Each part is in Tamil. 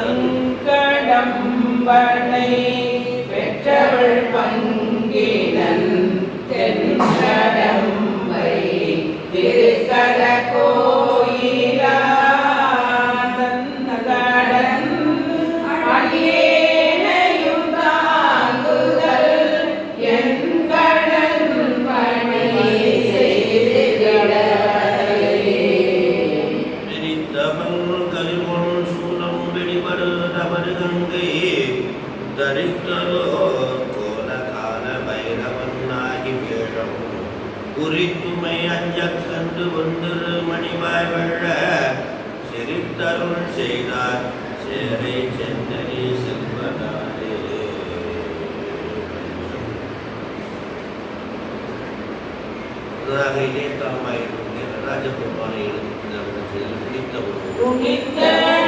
अङ्कडं वने ராஜபெருமானை எழுந்து பிடித்த ஒரு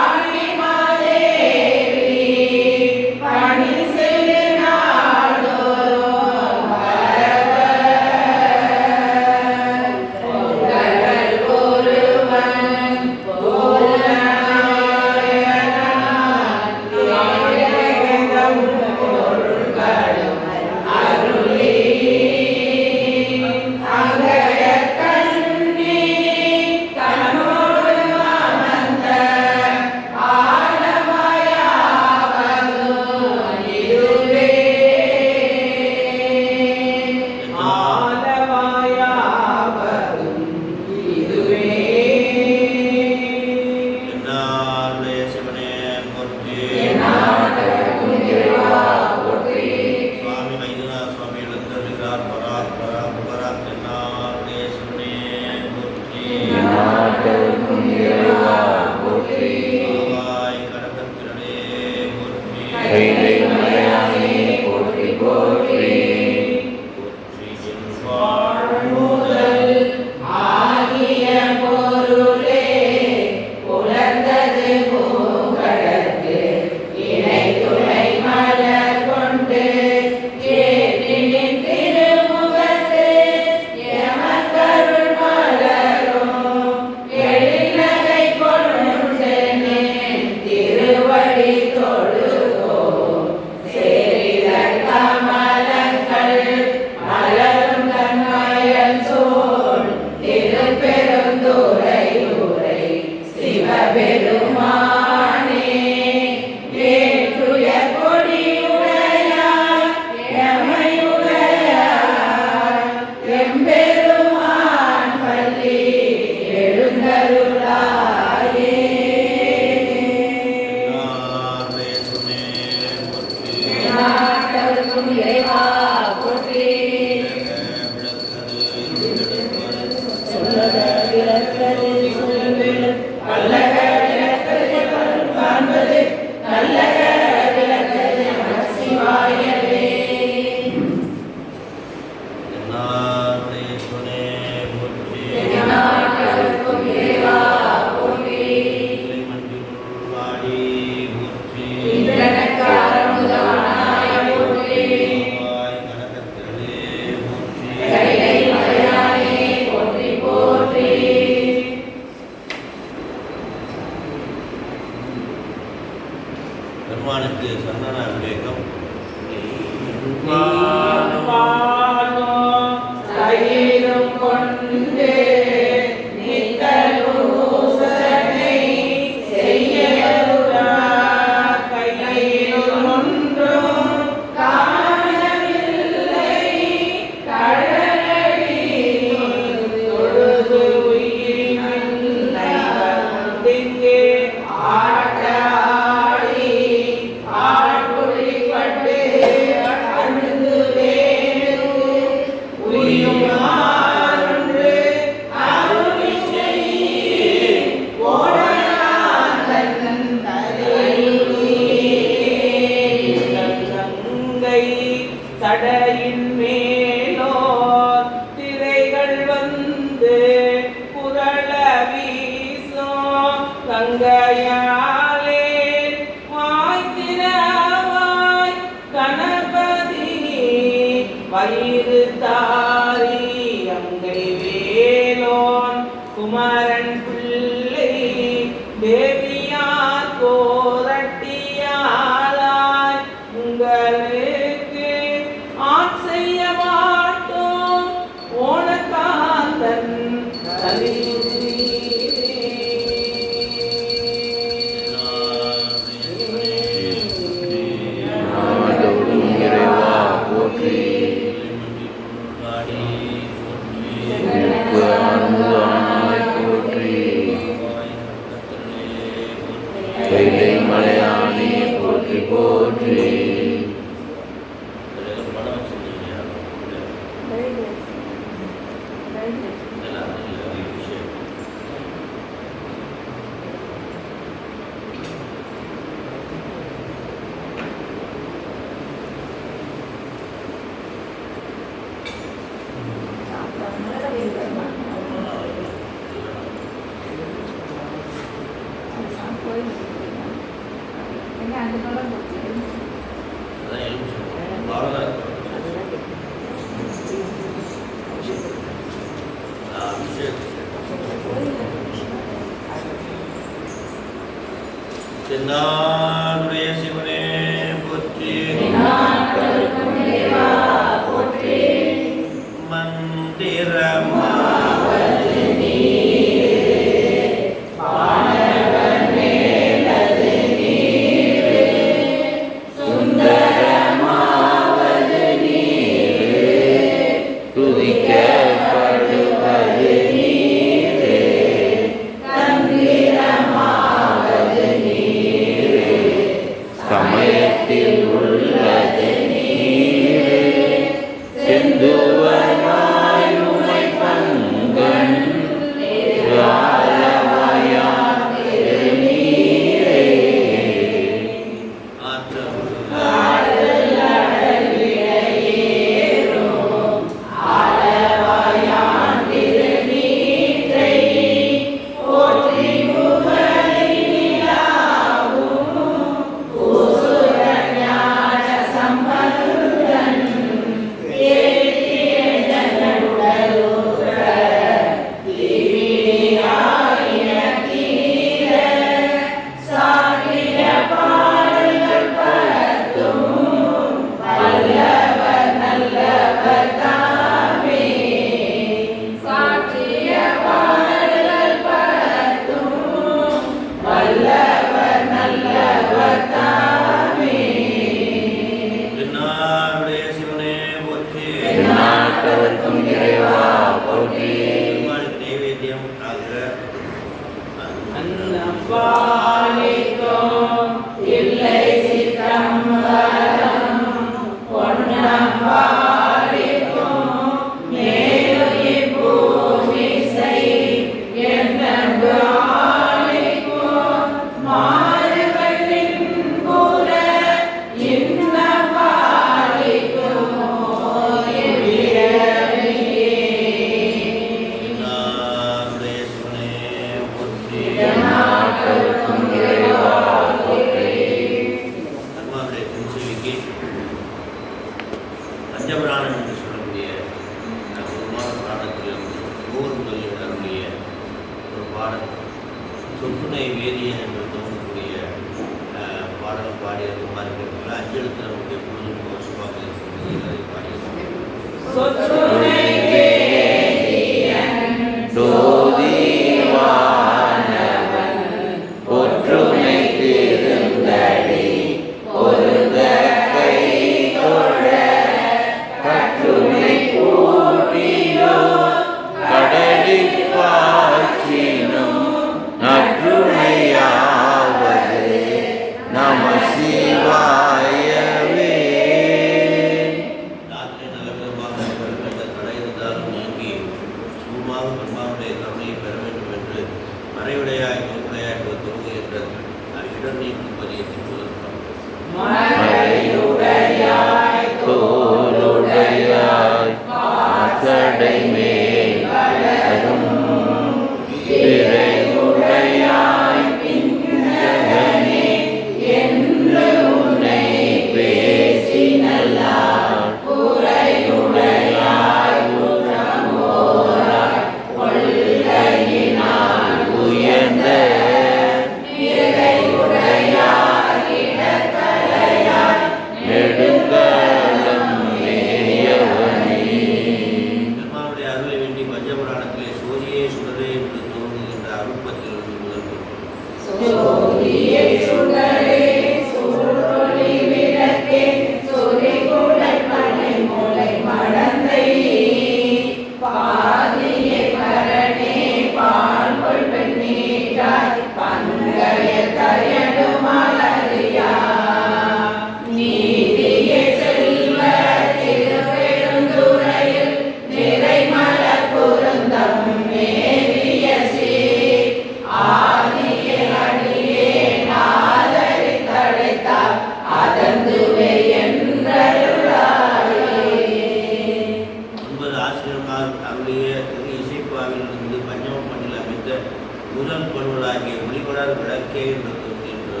கொடுக்க முதல் பொருளாகிய ஒளிபடாத விளக்கே என்று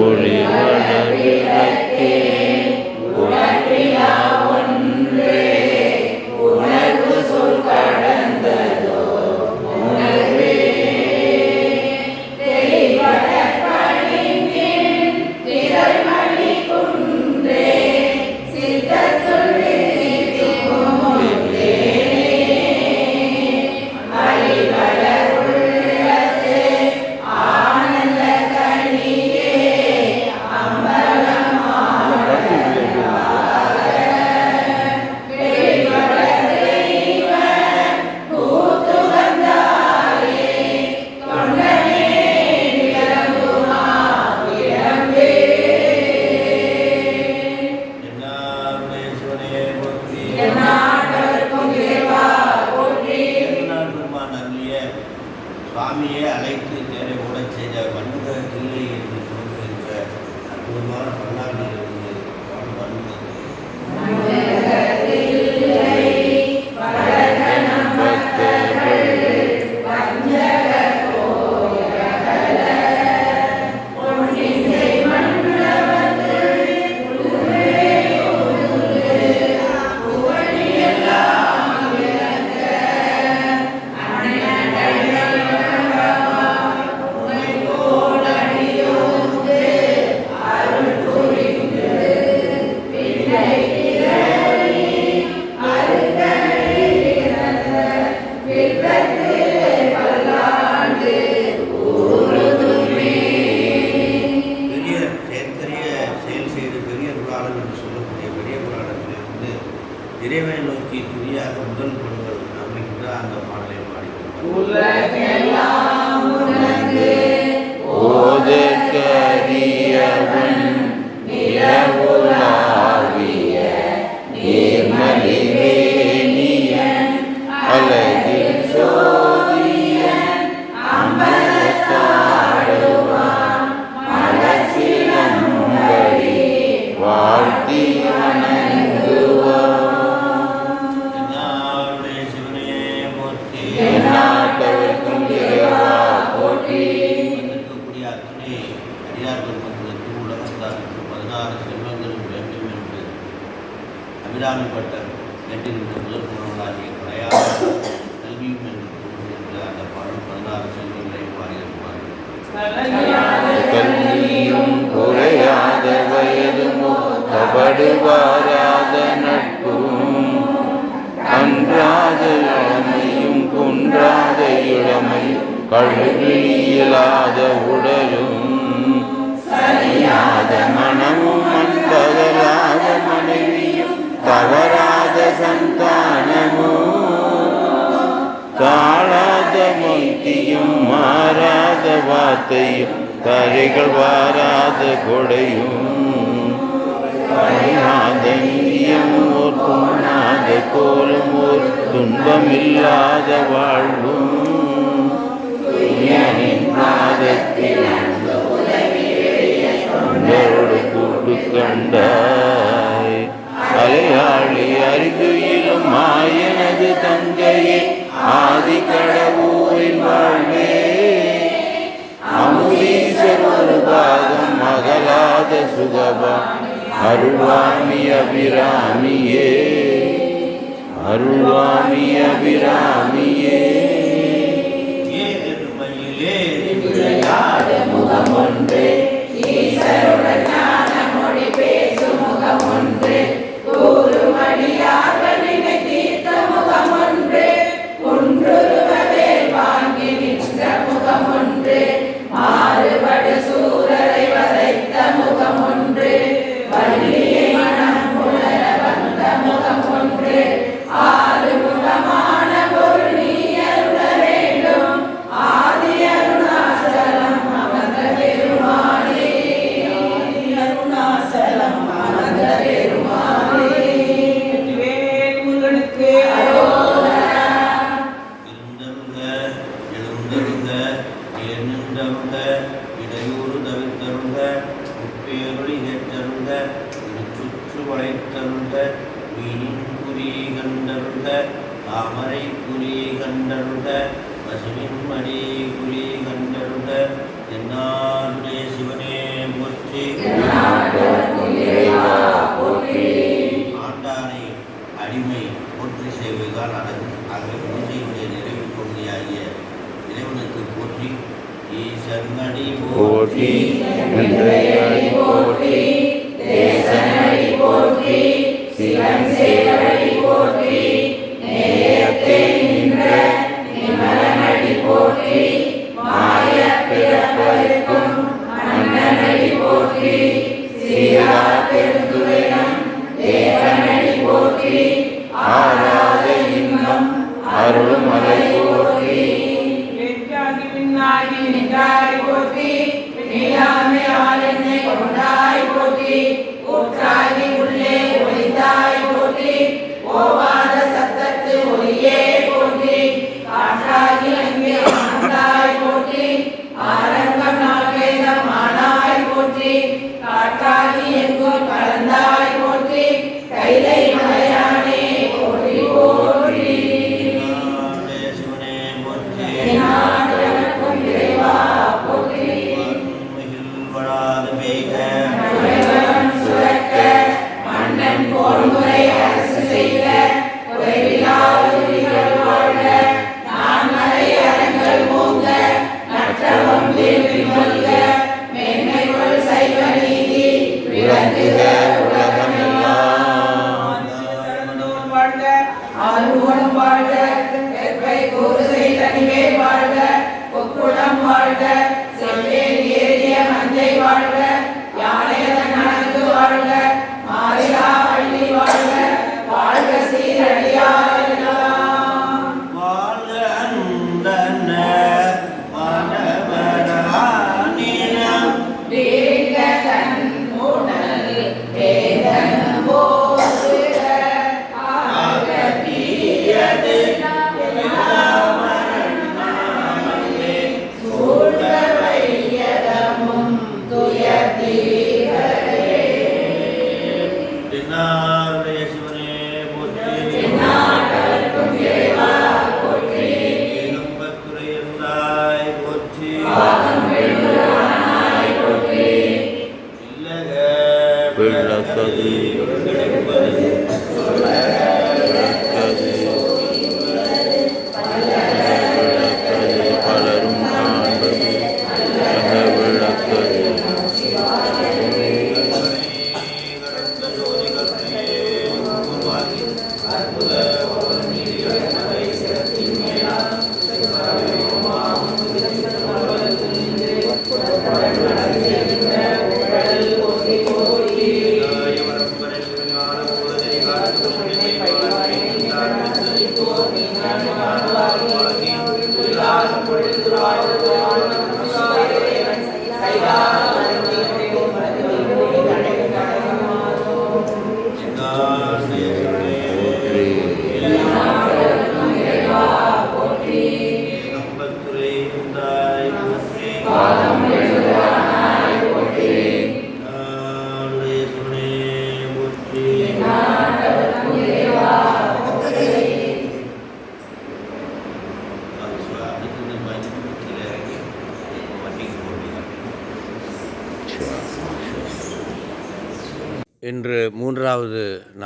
ஒளி கடுவாராத நட்பும் அன்றாத இளமையும் குன்றாத இளமை கழுவியலாத உடலும் சரியாத மனமும் அன்பகலாத மனைவியும் தவறாத சந்தானமும் தாழாத மொய்தியும் மாறாத வார்த்தையும் தரைகள் வாராத கொடையும். குறையாத இந்தியமூர் கோணாத கோலமூர் துன்பமில்லாத வாழ்வும் பாதத்தில் கூட்டு கண்டார் அருள்வாமி அபிராமியே. அருள்வாமி அபிராமியே.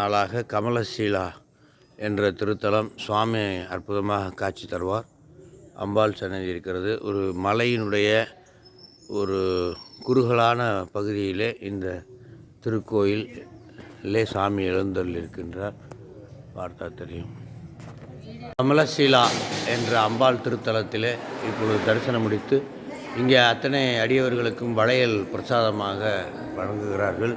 நாளாக கமலசீலா என்ற திருத்தலம் சுவாமி அற்புதமாக காட்சி தருவார். அம்பாள் சன்னதி இருக்கிறது. ஒரு மலையினுடைய ஒரு குறுகலான பகுதியிலே இந்த திருக்கோயிலே சாமி எழுந்தருள் இருக்கின்றார். பார்த்தா தெரியும். கமலசீலா என்ற அம்பாள் திருத்தலத்திலே இப்பொழுது தரிசனம் முடித்து இங்கே அத்தனை அடியவர்களுக்கும் வளையல் பிரசாதமாக வழங்குகிறார்கள்.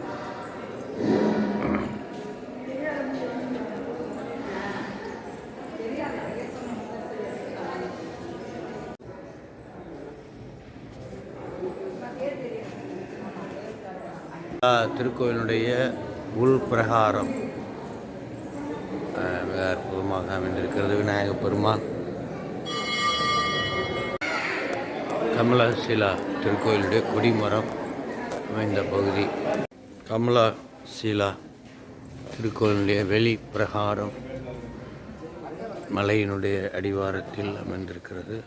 திருக்கோயிலுடைய உள் பிரகாரம். மிக அற்புதமாக அமைந்திருக்கிறது. விநாயக பெருமான். கமலசீலா திருக்கோயிலுடைய கொடிமரம் அமைந்த பகுதி. கமலசீலா திருக்கோயிலுடைய வெளி பிரகாரம் மலையினுடைய அடிவாரத்தில் அமைந்திருக்கிறது.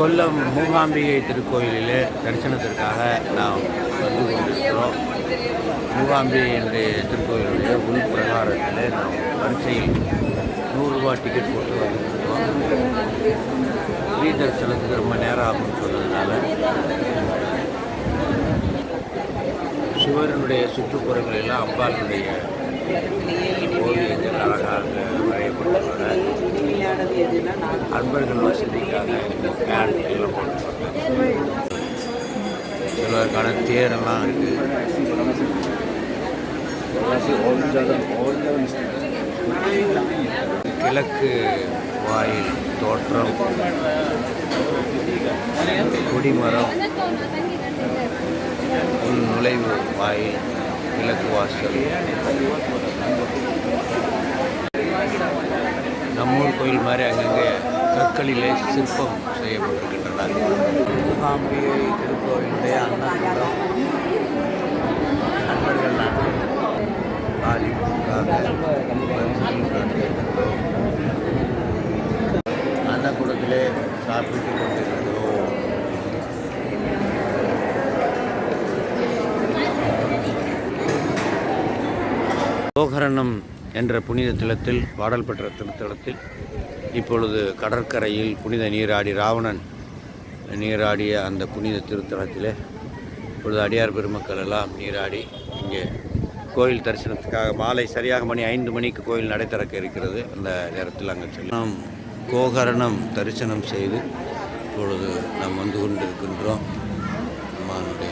கொல்லம் மூகாம்பிகை திருக்கோயிலில் தரிசனத்திற்காக நாம் வந்து கொண்டிருக்கிறோம். மூகாம்பிகை என்ற திருக்கோயிலுடைய உள் பிரகாரத்தில் நாம் வரிசையில் நூறுரூவா டிக்கெட் போட்டு வந்துருக்கோம் ஃப்ரீ தரிசனத்துக்கு ரொம்ப நேரம் ஆகும்னு சொன்னதுனால சுவரினுடைய சுற்றுப்புறங்களெல்லாம் அம்பாளுடைய ஓவியங்கள் அழகாக வரையப்பட்டுள்ளன அன்பர்கள் வசதிக்காக ஃபேன் எல்லாம் போட்டுருக்காங்க சிலருக்கான தேரெல்லாம் இருக்குது. கிழக்கு வாயில் தோற்றம் குடிமரம் உள் நுழைவு வாயில் கிழக்கு வாசல் நம்மூர் கோயில் மாதிரி அங்கங்கே கற்களிலே சிற்பம் செய்யப்பட்டிருக்கின்றன மூகாம்பிகை திருக்கோயிலுடைய அன்னக்கூடம். நண்பர்கள் நாங்கள் பாதிப்புக்காக அன்னக்கூடத்திலே சாப்பிட்டு கொண்டிருக்கிறோம் கோகரணம் என்ற புனித தலத்தில் பாடல் பெற்ற திருத்தலத்தில் இப்பொழுது கடற்கரையில் புனித நீராடி ராவணன் நீராடிய அந்த புனித திருத்தலத்திலே இப்பொழுது அடியார் பெருமக்கள் எல்லாம் நீராடி இங்கே கோயில் தரிசனத்துக்காக மாலை சரியாக மணி ஐந்து மணிக்கு கோயில் நடை திறக்க இருக்கிறது. அந்த நேரத்தில் அங்கே செல்லும். கோகரணம் தரிசனம் செய்து இப்பொழுது நாம் வந்து கொண்டிருக்கின்றோம். அம்மானுடைய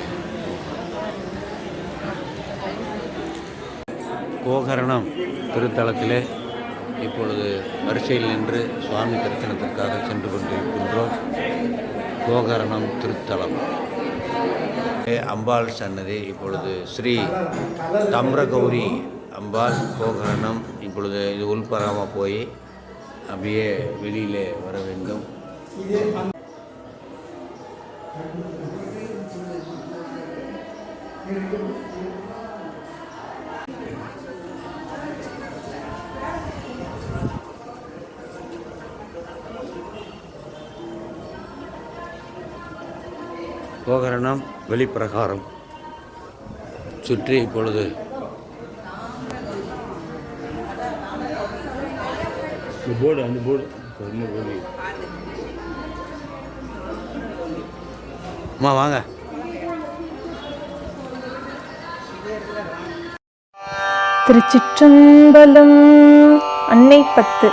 கோகரணம் திருத்தலத்திலே இப்பொழுது வரிசையில் நின்று சுவாமி தரிசனத்திற்காக சென்று கொண்டிருக்கின்றோம். கோகரணம் திருத்தலம். அம்பாள் சன்னதி இப்பொழுது ஸ்ரீ தம்ரகௌரி அம்பாள் கோகரணம் இப்பொழுது இது உள்பராமல் போய் அப்படியே வெளியிலே வர வேண்டும். கோகரணம் வெளிப்பிரகாரம். சுற்றி இப்பொழுது போர்டு அந்த போர்டு அம்மா வாங்க. திருச்சிற்றம்பலம் அன்னை பத்து.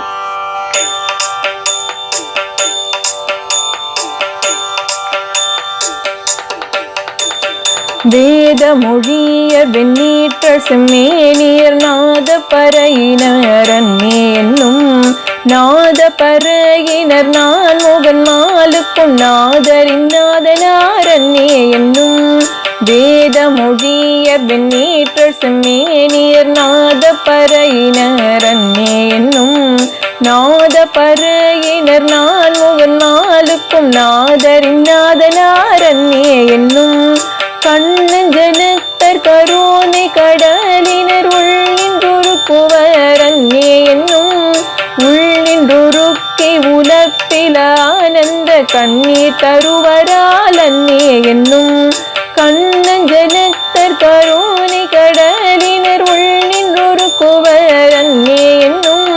வேத மொழியர் வெண்ணீற்றர் செம்மேனியர் நாத பறையினர் அன்னே என்னும் நாத பறையினர் நான் முகன் மாலுக்கும் நாதரின் என்னும் வேத மொழியர் வெண்ணீற்றர் செம்மேனியர் நாத பறையினர் அன்னே என்னும் நாத பறையினர் நான் முகன் மாலுக்கும் நாதரின் என்னும் உள்ளின்றுருக்கி உலப்பில ஆனந்த கண்ணீர் தருவரால் அன்னே என்னும் கண்ணஞ்சனத்தர் கருணை கடலினர் உள்ளின்றுருக்குவர் அன்னே என்னும்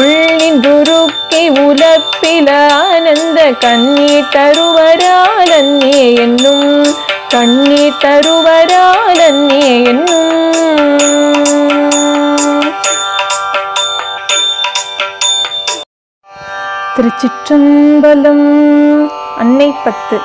உள்ளின்றுருக்கி உலப்பில ஆனந்த கண்ணீர் தருவரால் அன்னே என்னும் கண்ணீர் தருவரால் அன்னே என்னும் திருச்சிற்றம்பலம் அன்னை பத்து.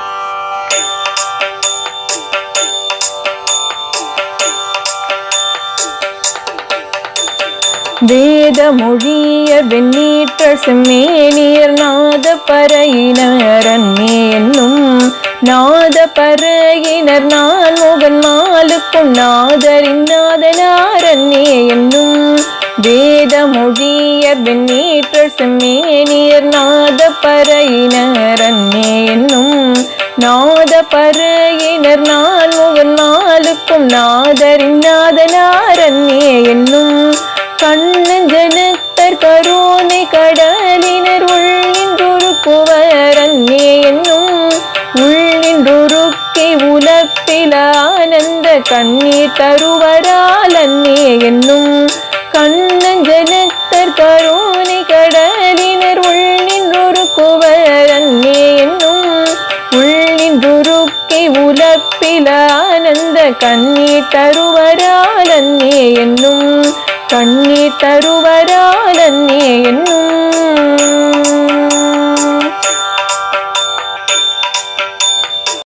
வேத மொழிய வெண்ணீற்றர் செம்மேனியர் நாத பறையினர் அன்னே என்னும் நாத பறையினர் நான் முகன் மாலுக்கும் நாதரின் நாதனார் செம்மேனியர் நாதப்பறையினர் அன்னே என்னும் நாதப்பறையினர் நான் முகன் நாளுக்கும் நாதரின் நாதனார் அன்னே என்னும் கண்ணு ஜனத்தர் கருணை கடலினர் உள்ளின்றுருக்குவர் அன்னே என்னும் உள்ளின்றுருக்கி உலப்பில ஆனந்த கண்ணீர் தருவரால் அன்னே என்னும் கண்ணீர் தருவரால் அன்னே என்னும் கண்ணீர் தருவரால் அன்னே என்னும்.